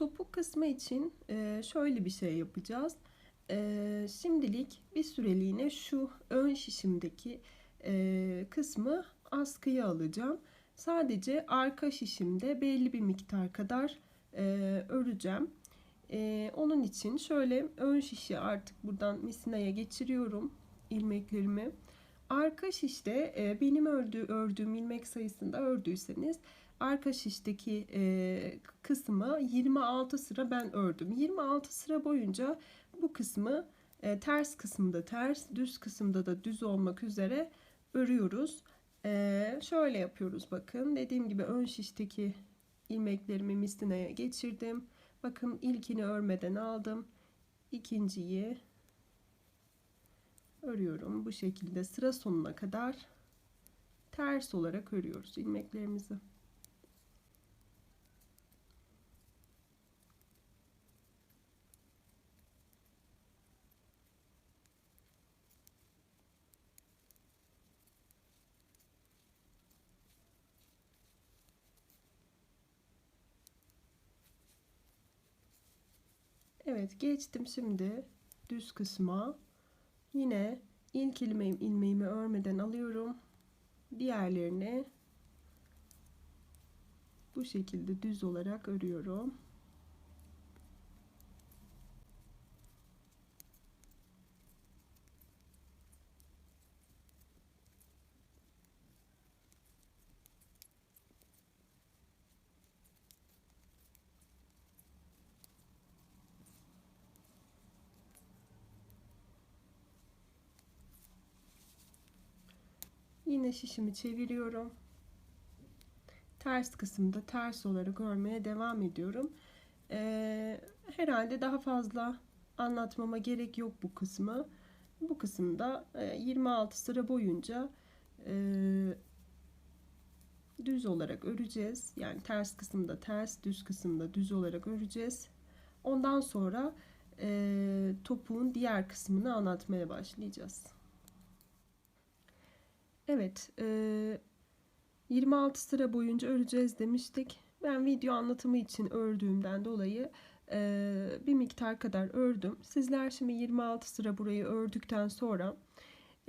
Topuk kısmı için e, şöyle bir şey yapacağız. E, şimdilik bir süreliğine şu ön şişimdeki e, kısmı askıya alacağım. Sadece arka şişimde belli bir miktar kadar öreceğim. Onun için şöyle ön şişi artık buradan misinaya geçiriyorum ilmeklerimi. Arka şişte benim ördüğü, ördüğüm ilmek sayısında ördüyseniz arka şişteki e, kısmı 26 sıra ben ördüm. 26 sıra boyunca bu kısmı e, ters kısımda ters, düz kısımda da düz olmak üzere örüyoruz. E, şöyle yapıyoruz bakın. Dediğim gibi ön şişteki ilmeklerimi mistinaya geçirdim. Bakın ilkini örmeden aldım. İkinciyi örüyorum. Bu şekilde sıra sonuna kadar ters olarak örüyoruz ilmeklerimizi. Evet geçtim şimdi düz kısma. Yine ilk ilmeğim ilmeğimi örmeden alıyorum. Diğerlerini bu şekilde düz olarak örüyorum. Yine şişimi çeviriyorum. Ters kısımda ters olarak örmeye devam ediyorum. Ee, herhalde daha fazla anlatmama gerek yok bu kısmı. Bu kısımda 26 e, sıra boyunca e, düz olarak öreceğiz. Yani ters kısımda ters, düz kısımda düz olarak öreceğiz. Ondan sonra e, topuğun diğer kısmını anlatmaya başlayacağız. Evet, e, 26 sıra boyunca öreceğiz demiştik. Ben video anlatımı için ördüğümden dolayı e, bir miktar kadar ördüm. Sizler şimdi 26 sıra burayı ördükten sonra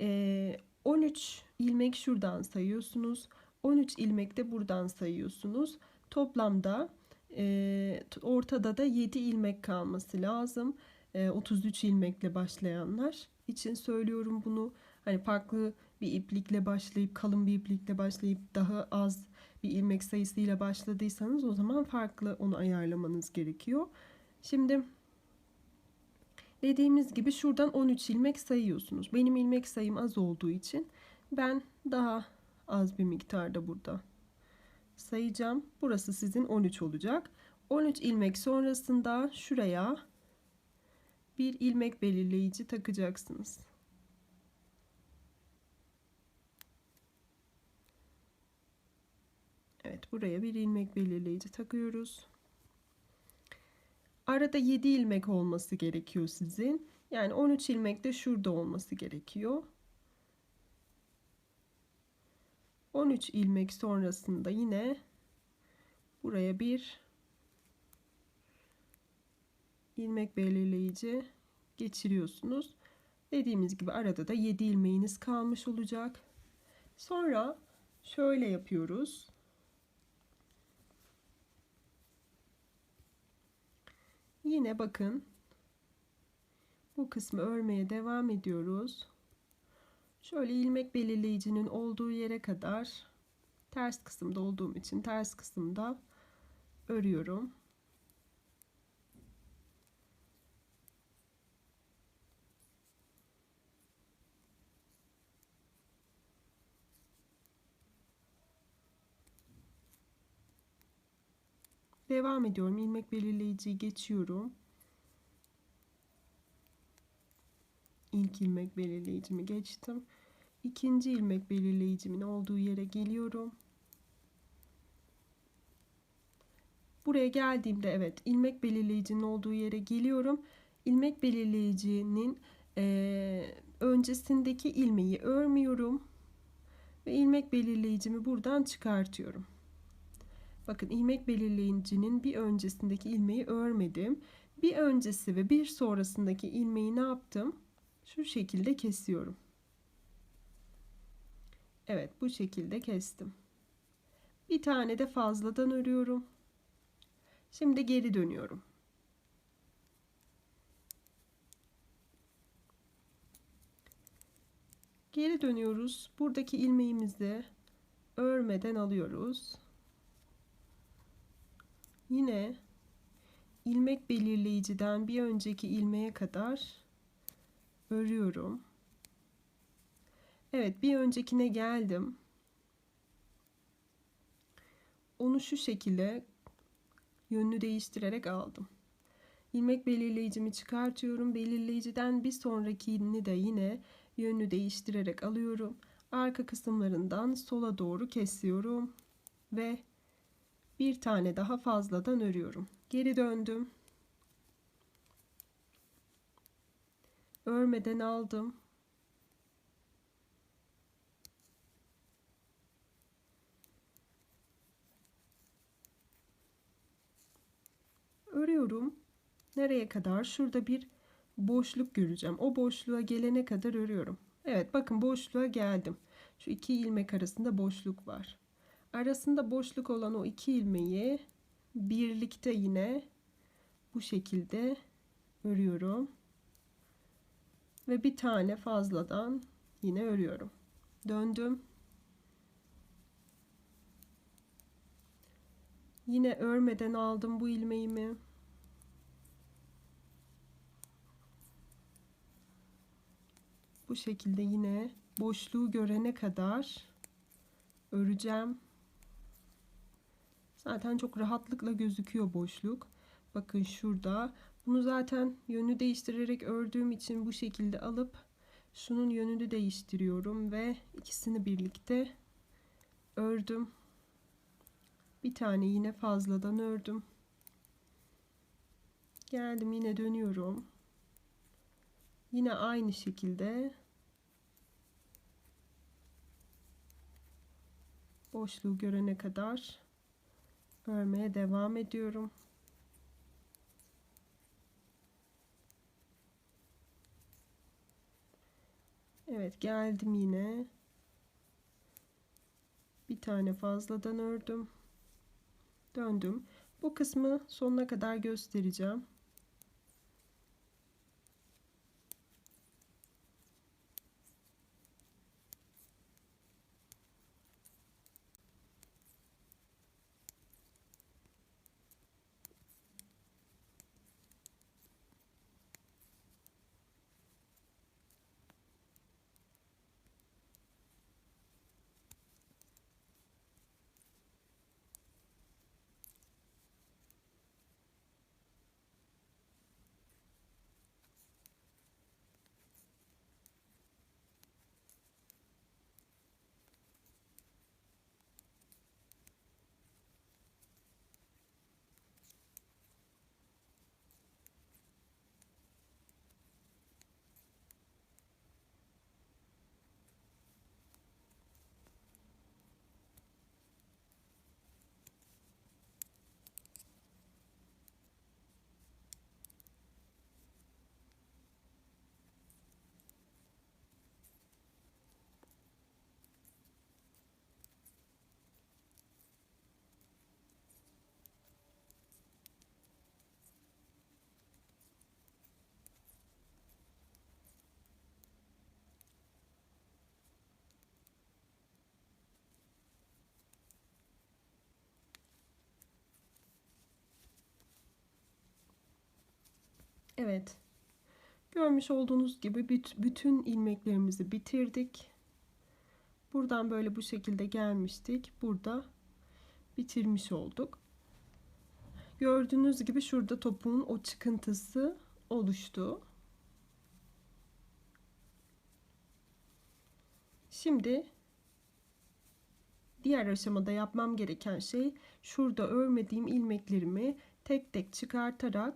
e, 13 ilmek şuradan sayıyorsunuz. 13 ilmek de buradan sayıyorsunuz. Toplamda e, ortada da 7 ilmek kalması lazım. E, 33 ilmekle başlayanlar için söylüyorum bunu. Hani farklı bir iplikle başlayıp kalın bir iplikle başlayıp daha az bir ilmek sayısıyla başladıysanız o zaman farklı onu ayarlamanız gerekiyor. Şimdi dediğimiz gibi şuradan 13 ilmek sayıyorsunuz. Benim ilmek sayım az olduğu için ben daha az bir miktarda burada sayacağım. Burası sizin 13 olacak. 13 ilmek sonrasında şuraya bir ilmek belirleyici takacaksınız. Evet buraya bir ilmek belirleyici takıyoruz. Arada 7 ilmek olması gerekiyor sizin. Yani 13 ilmek de şurada olması gerekiyor. 13 ilmek sonrasında yine buraya bir ilmek belirleyici geçiriyorsunuz. Dediğimiz gibi arada da 7 ilmeğiniz kalmış olacak. Sonra şöyle yapıyoruz. Yine bakın bu kısmı örmeye devam ediyoruz. Şöyle ilmek belirleyicinin olduğu yere kadar ters kısımda olduğum için ters kısımda örüyorum. Devam ediyorum. ilmek belirleyiciyi geçiyorum. İlk ilmek belirleyicimi geçtim. İkinci ilmek belirleyicimin olduğu yere geliyorum. Buraya geldiğimde evet ilmek belirleyicinin olduğu yere geliyorum. İlmek belirleyicinin e, öncesindeki ilmeği örmüyorum ve ilmek belirleyicimi buradan çıkartıyorum. Bakın ilmek belirleyicinin bir öncesindeki ilmeği örmedim. Bir öncesi ve bir sonrasındaki ilmeği ne yaptım? Şu şekilde kesiyorum. Evet bu şekilde kestim. Bir tane de fazladan örüyorum. Şimdi geri dönüyorum. Geri dönüyoruz. Buradaki ilmeğimizi örmeden alıyoruz. Yine ilmek belirleyiciden bir önceki ilmeğe kadar örüyorum. Evet, bir öncekine geldim. Onu şu şekilde yönünü değiştirerek aldım. İlmek belirleyicimi çıkartıyorum. Belirleyiciden bir sonrakini de yine yönünü değiştirerek alıyorum. Arka kısımlarından sola doğru kesiyorum ve bir tane daha fazladan örüyorum. Geri döndüm. Örmeden aldım. Örüyorum. Nereye kadar? Şurada bir boşluk göreceğim. O boşluğa gelene kadar örüyorum. Evet bakın boşluğa geldim. Şu iki ilmek arasında boşluk var. Arasında boşluk olan o iki ilmeği birlikte yine bu şekilde örüyorum. Ve bir tane fazladan yine örüyorum. Döndüm. Yine örmeden aldım bu ilmeğimi. Bu şekilde yine boşluğu görene kadar öreceğim. Zaten çok rahatlıkla gözüküyor boşluk. Bakın şurada. Bunu zaten yönü değiştirerek ördüğüm için bu şekilde alıp şunun yönünü değiştiriyorum ve ikisini birlikte ördüm. Bir tane yine fazladan ördüm. Geldim yine dönüyorum. Yine aynı şekilde boşluğu görene kadar örmeye devam ediyorum. Evet geldim yine. Bir tane fazladan ördüm. Döndüm. Bu kısmı sonuna kadar göstereceğim. Evet. Görmüş olduğunuz gibi bütün ilmeklerimizi bitirdik. Buradan böyle bu şekilde gelmiştik. Burada bitirmiş olduk. Gördüğünüz gibi şurada topuğun o çıkıntısı oluştu. Şimdi diğer aşamada yapmam gereken şey şurada örmediğim ilmeklerimi tek tek çıkartarak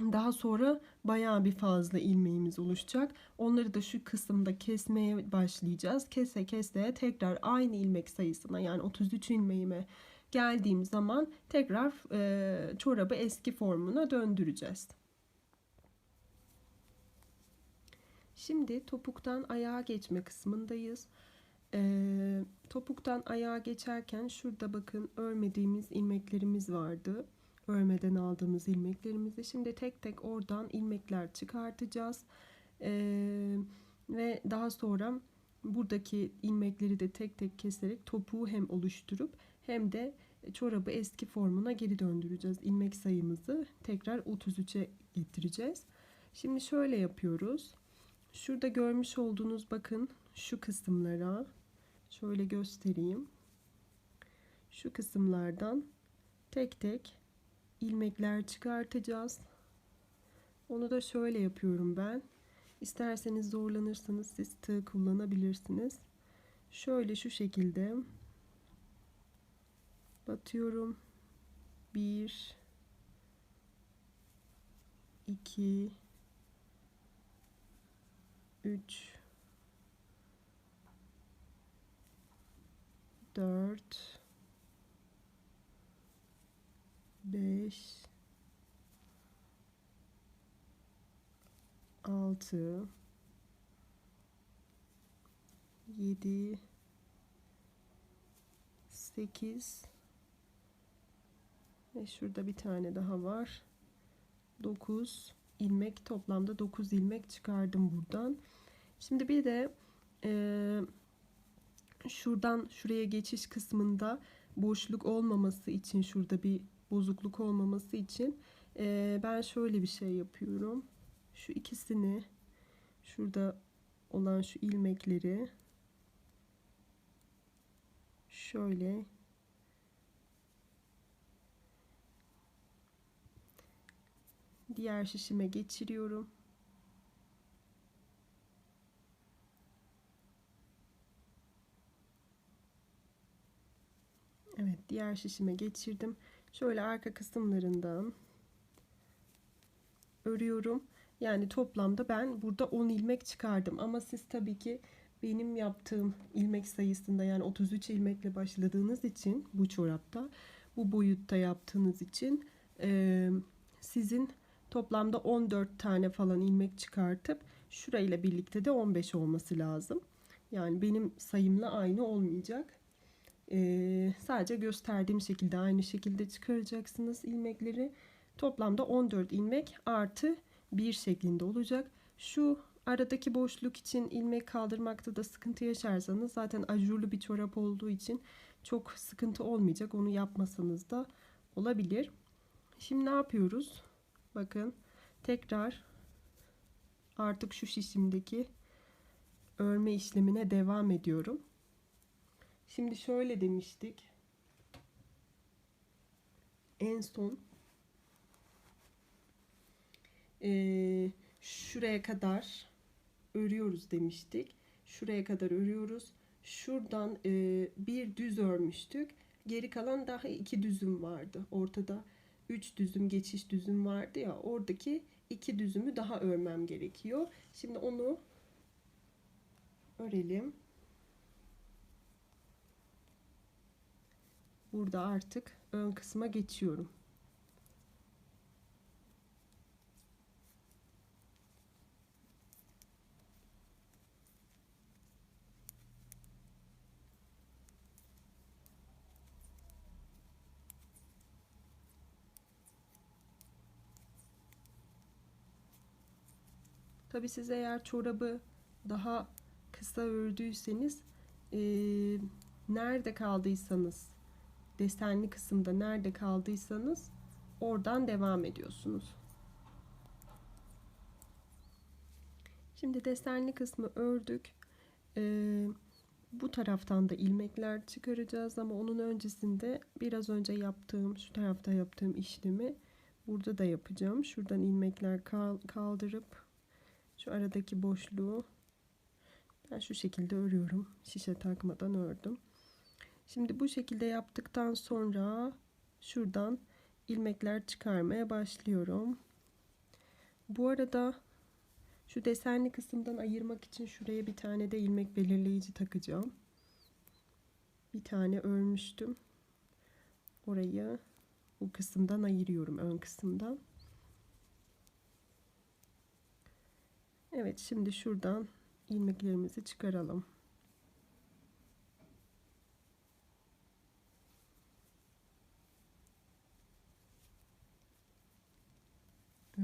Daha sonra bayağı bir fazla ilmeğimiz oluşacak. Onları da şu kısımda kesmeye başlayacağız. Kese kese tekrar aynı ilmek sayısına yani 33 ilmeğime geldiğim zaman tekrar e, çorabı eski formuna döndüreceğiz. Şimdi topuktan ayağa geçme kısmındayız. E, topuktan ayağa geçerken şurada bakın örmediğimiz ilmeklerimiz vardı örmeden aldığımız ilmeklerimizi şimdi tek tek oradan ilmekler çıkartacağız. Ee, ve daha sonra buradaki ilmekleri de tek tek keserek topuğu hem oluşturup hem de çorabı eski formuna geri döndüreceğiz. İlmek sayımızı tekrar 33'e getireceğiz. Şimdi şöyle yapıyoruz. Şurada görmüş olduğunuz bakın şu kısımlara şöyle göstereyim. Şu kısımlardan tek tek ilmekler çıkartacağız. Onu da şöyle yapıyorum ben. İsterseniz zorlanırsanız siz tığ kullanabilirsiniz. Şöyle şu şekilde batıyorum. 1 2 3 4 5 6 7 8 ve şurada bir tane daha var. 9 ilmek toplamda 9 ilmek çıkardım buradan. Şimdi bir de e, şuradan şuraya geçiş kısmında boşluk olmaması için şurada bir bozukluk olmaması için e, ben şöyle bir şey yapıyorum. Şu ikisini şurada olan şu ilmekleri şöyle diğer şişime geçiriyorum. Evet diğer şişime geçirdim. Şöyle arka kısımlarından örüyorum. Yani toplamda ben burada 10 ilmek çıkardım. Ama siz tabii ki benim yaptığım ilmek sayısında yani 33 ilmekle başladığınız için bu çorapta bu boyutta yaptığınız için e, sizin toplamda 14 tane falan ilmek çıkartıp şurayla birlikte de 15 olması lazım. Yani benim sayımla aynı olmayacak. Ee, sadece gösterdiğim şekilde aynı şekilde çıkaracaksınız ilmekleri. Toplamda 14 ilmek artı 1 şeklinde olacak. Şu aradaki boşluk için ilmek kaldırmakta da sıkıntı yaşarsanız zaten ajurlu bir çorap olduğu için çok sıkıntı olmayacak. Onu yapmasanız da olabilir. Şimdi ne yapıyoruz? Bakın tekrar artık şu şişimdeki örme işlemine devam ediyorum. Şimdi şöyle demiştik. En son e, şuraya kadar örüyoruz demiştik. Şuraya kadar örüyoruz. Şuradan e, bir düz örmüştük. Geri kalan daha iki düzüm vardı. Ortada üç düzüm geçiş düzüm vardı ya. Oradaki iki düzümü daha örmem gerekiyor. Şimdi onu örelim. Burada artık ön kısma geçiyorum. Tabi siz eğer çorabı daha kısa ördüyseniz e, nerede kaldıysanız desenli kısımda nerede kaldıysanız oradan devam ediyorsunuz. Şimdi desenli kısmı ördük. Ee, bu taraftan da ilmekler çıkaracağız ama onun öncesinde biraz önce yaptığım şu tarafta yaptığım işlemi burada da yapacağım. Şuradan ilmekler kaldırıp şu aradaki boşluğu ben şu şekilde örüyorum. Şişe takmadan ördüm. Şimdi bu şekilde yaptıktan sonra şuradan ilmekler çıkarmaya başlıyorum. Bu arada şu desenli kısımdan ayırmak için şuraya bir tane de ilmek belirleyici takacağım. Bir tane örmüştüm. Orayı bu kısımdan ayırıyorum ön kısımdan. Evet şimdi şuradan ilmeklerimizi çıkaralım.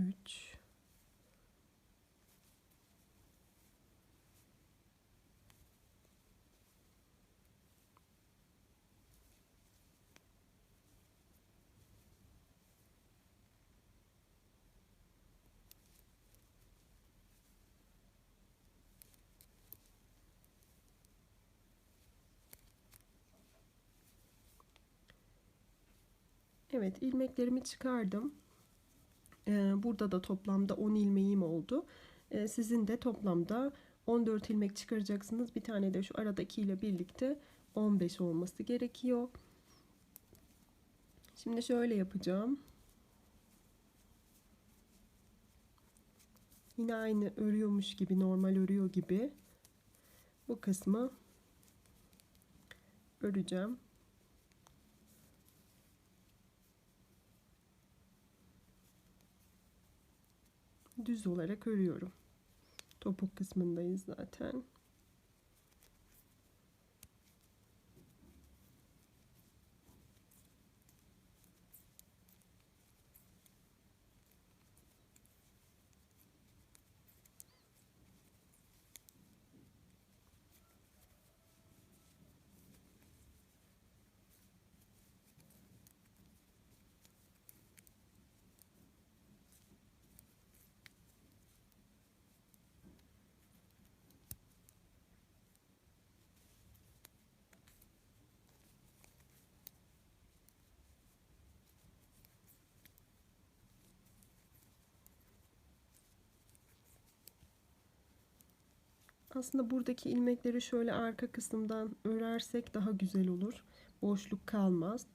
Üç. Evet ilmeklerimi çıkardım. Ee, burada da toplamda 10 ilmeğim oldu. Ee, sizin de toplamda 14 ilmek çıkaracaksınız. Bir tane de şu aradaki ile birlikte 15 olması gerekiyor. Şimdi şöyle yapacağım. Yine aynı örüyormuş gibi normal örüyor gibi bu kısmı öreceğim. Düz olarak örüyorum. Topuk kısmındayız zaten. Aslında buradaki ilmekleri şöyle arka kısımdan örersek daha güzel olur. Boşluk kalmaz.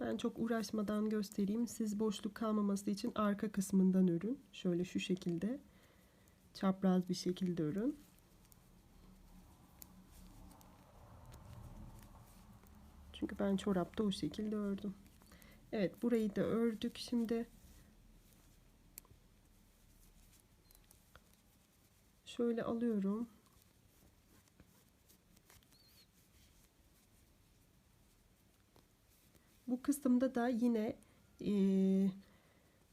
Ben çok uğraşmadan göstereyim. Siz boşluk kalmaması için arka kısmından örün. Şöyle şu şekilde. Çapraz bir şekilde örün. Çünkü ben çorapta o şekilde ördüm. Evet burayı da ördük. Şimdi şöyle alıyorum. Bu kısımda da yine e,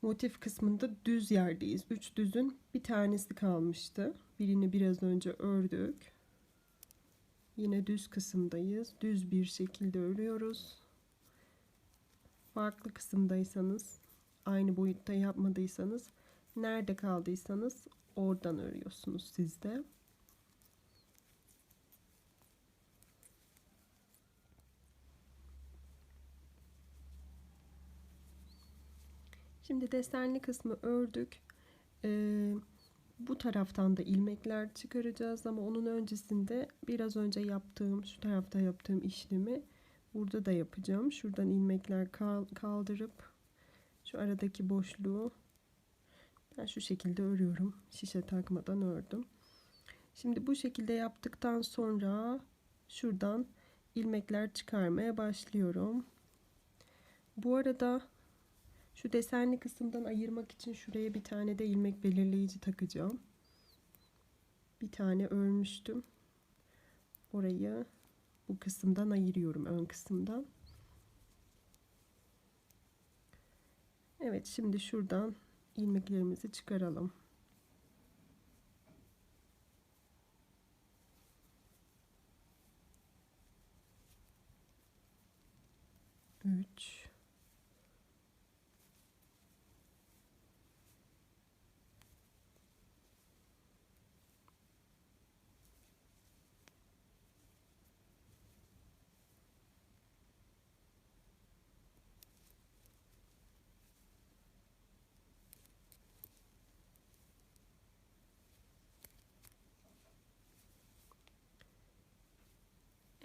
motif kısmında düz yerdeyiz. Üç düzün bir tanesi kalmıştı. Birini biraz önce ördük. Yine düz kısımdayız. Düz bir şekilde örüyoruz. Farklı kısımdaysanız, aynı boyutta yapmadıysanız, nerede kaldıysanız oradan örüyorsunuz siz Şimdi desenli kısmı ördük. Ee, bu taraftan da ilmekler çıkaracağız ama onun öncesinde biraz önce yaptığım şu tarafta yaptığım işlemi burada da yapacağım. Şuradan ilmekler kaldırıp şu aradaki boşluğu ben şu şekilde örüyorum. Şişe takmadan ördüm. Şimdi bu şekilde yaptıktan sonra şuradan ilmekler çıkarmaya başlıyorum. Bu arada şu desenli kısımdan ayırmak için şuraya bir tane de ilmek belirleyici takacağım. Bir tane örmüştüm. Orayı bu kısımdan ayırıyorum ön kısımdan. Evet şimdi şuradan ilmeklerimizi çıkaralım. Üç.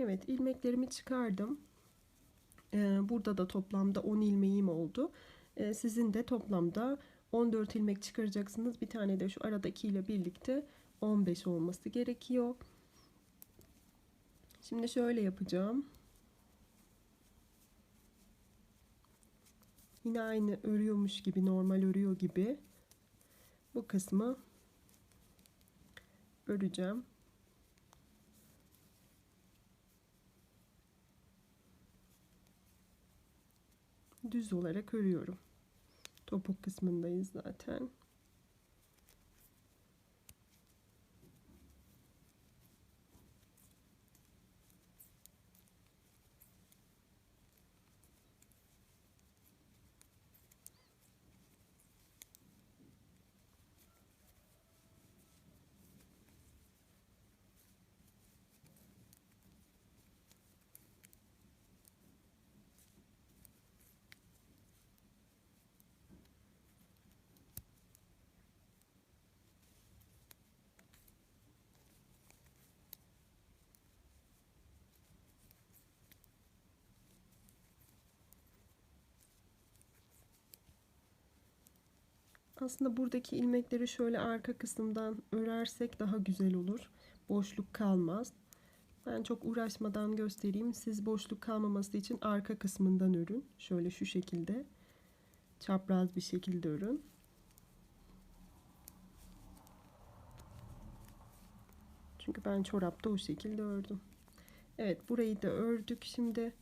Evet ilmeklerimi çıkardım. Ee, burada da toplamda 10 ilmeğim oldu. Ee, sizin de toplamda 14 ilmek çıkaracaksınız. Bir tane de şu aradaki ile birlikte 15 olması gerekiyor. Şimdi şöyle yapacağım. Yine aynı örüyormuş gibi normal örüyor gibi bu kısmı öreceğim. Düz olarak örüyorum. Topuk kısmındayız zaten. Aslında buradaki ilmekleri şöyle arka kısımdan örersek daha güzel olur. Boşluk kalmaz. Ben çok uğraşmadan göstereyim. Siz boşluk kalmaması için arka kısmından örün. Şöyle şu şekilde. Çapraz bir şekilde örün. Çünkü ben çorapta o şekilde ördüm. Evet burayı da ördük. Şimdi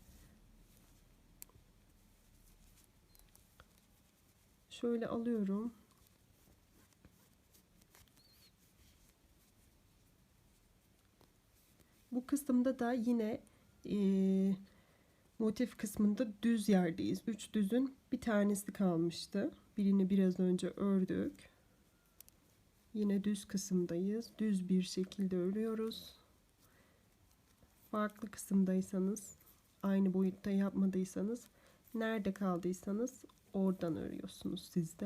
şöyle alıyorum. Bu kısımda da yine e, motif kısmında düz yerdeyiz. Üç düzün bir tanesi kalmıştı. Birini biraz önce ördük. Yine düz kısımdayız. Düz bir şekilde örüyoruz. Farklı kısımdaysanız, aynı boyutta yapmadıysanız, nerede kaldıysanız oradan örüyorsunuz siz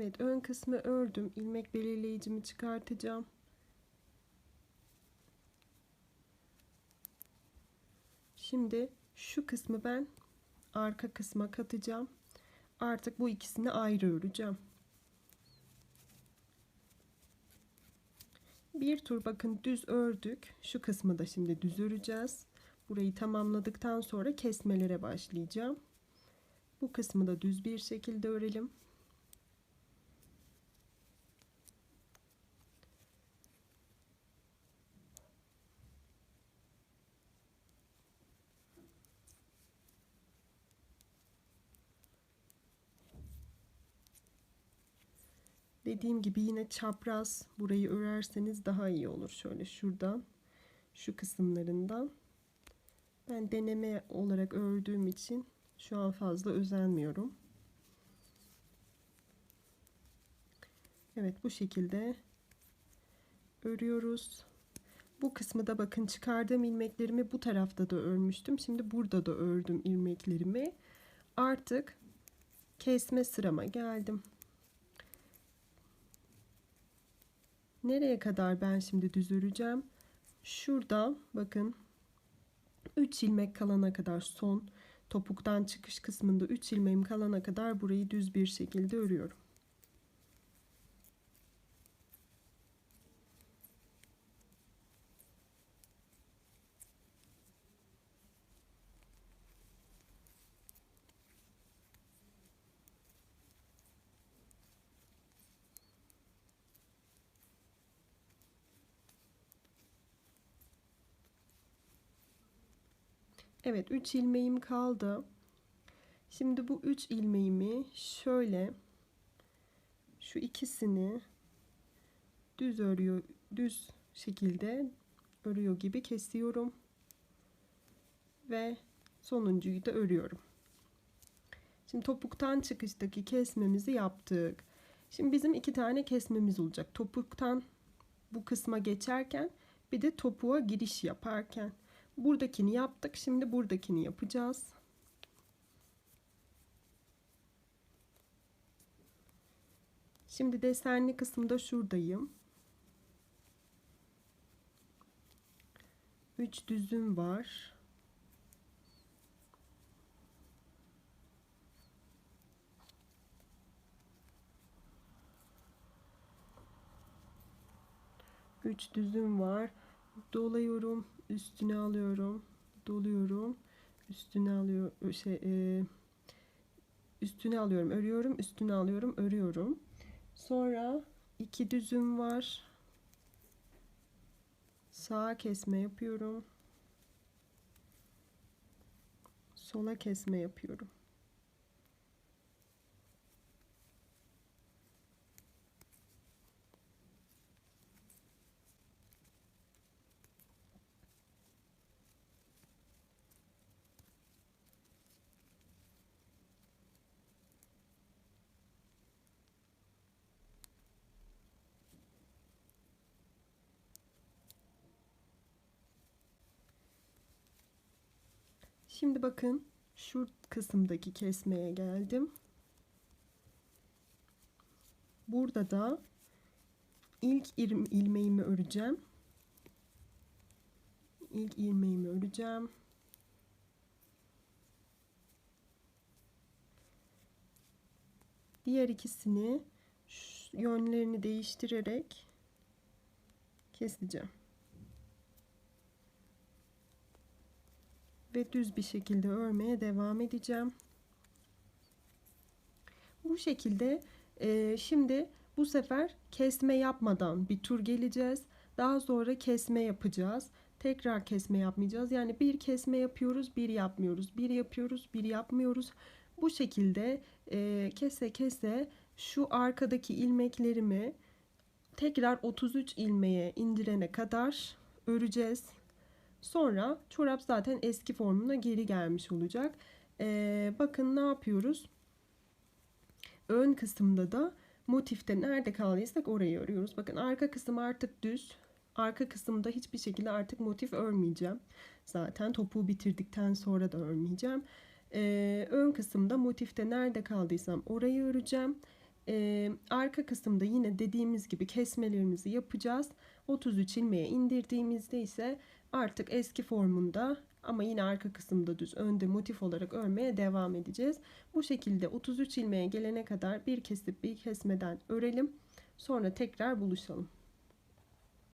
Evet ön kısmı ördüm. İlmek belirleyicimi çıkartacağım. Şimdi şu kısmı ben arka kısma katacağım. Artık bu ikisini ayrı öreceğim. Bir tur bakın düz ördük. Şu kısmı da şimdi düz öreceğiz. Burayı tamamladıktan sonra kesmelere başlayacağım. Bu kısmı da düz bir şekilde örelim. Dediğim gibi yine çapraz burayı örerseniz daha iyi olur. Şöyle şuradan şu kısımlarından. Ben deneme olarak ördüğüm için şu an fazla özenmiyorum. Evet bu şekilde örüyoruz. Bu kısmı da bakın çıkardığım ilmeklerimi bu tarafta da örmüştüm. Şimdi burada da ördüm ilmeklerimi. Artık kesme sırama geldim. Nereye kadar ben şimdi düz öreceğim? Şurada bakın 3 ilmek kalana kadar son topuktan çıkış kısmında 3 ilmeğim kalana kadar burayı düz bir şekilde örüyorum. Evet 3 ilmeğim kaldı. Şimdi bu 3 ilmeğimi şöyle şu ikisini düz örüyor düz şekilde örüyor gibi kesiyorum ve sonuncuyu da örüyorum. Şimdi topuktan çıkıştaki kesmemizi yaptık. Şimdi bizim iki tane kesmemiz olacak. Topuktan bu kısma geçerken bir de topuğa giriş yaparken. Buradakini yaptık. Şimdi buradakini yapacağız. Şimdi desenli kısımda şuradayım. 3 düzüm var. Üç düzüm var. Dolayıyorum, üstüne alıyorum, doluyorum, üstüne alıyor şey e, üstüne alıyorum, örüyorum, üstüne alıyorum, örüyorum. Sonra iki düzüm var. Sağa kesme yapıyorum. Sola kesme yapıyorum. Şimdi bakın şu kısımdaki kesmeye geldim. Burada da ilk ilmeğimi öreceğim. İlk ilmeğimi öreceğim. Diğer ikisini yönlerini değiştirerek keseceğim. Ve düz bir şekilde örmeye devam edeceğim. Bu şekilde e, şimdi bu sefer kesme yapmadan bir tur geleceğiz. Daha sonra kesme yapacağız. Tekrar kesme yapmayacağız. Yani bir kesme yapıyoruz, bir yapmıyoruz. Bir yapıyoruz, bir yapmıyoruz. Bu şekilde e, kese kese şu arkadaki ilmeklerimi tekrar 33 ilmeğe indirene kadar öreceğiz. Sonra çorap zaten eski formuna geri gelmiş olacak. Ee, bakın ne yapıyoruz? Ön kısımda da motifte nerede kaldıysak orayı örüyoruz. Bakın arka kısım artık düz. Arka kısımda hiçbir şekilde artık motif örmeyeceğim. Zaten topuğu bitirdikten sonra da örmeyeceğim. Ee, ön kısımda motifte nerede kaldıysam orayı öreceğim. Ee, arka kısımda yine dediğimiz gibi kesmelerimizi yapacağız. 33 ilmeğe indirdiğimizde ise artık eski formunda ama yine arka kısımda düz önde motif olarak örmeye devam edeceğiz. Bu şekilde 33 ilmeğe gelene kadar bir kesip bir kesmeden örelim. Sonra tekrar buluşalım.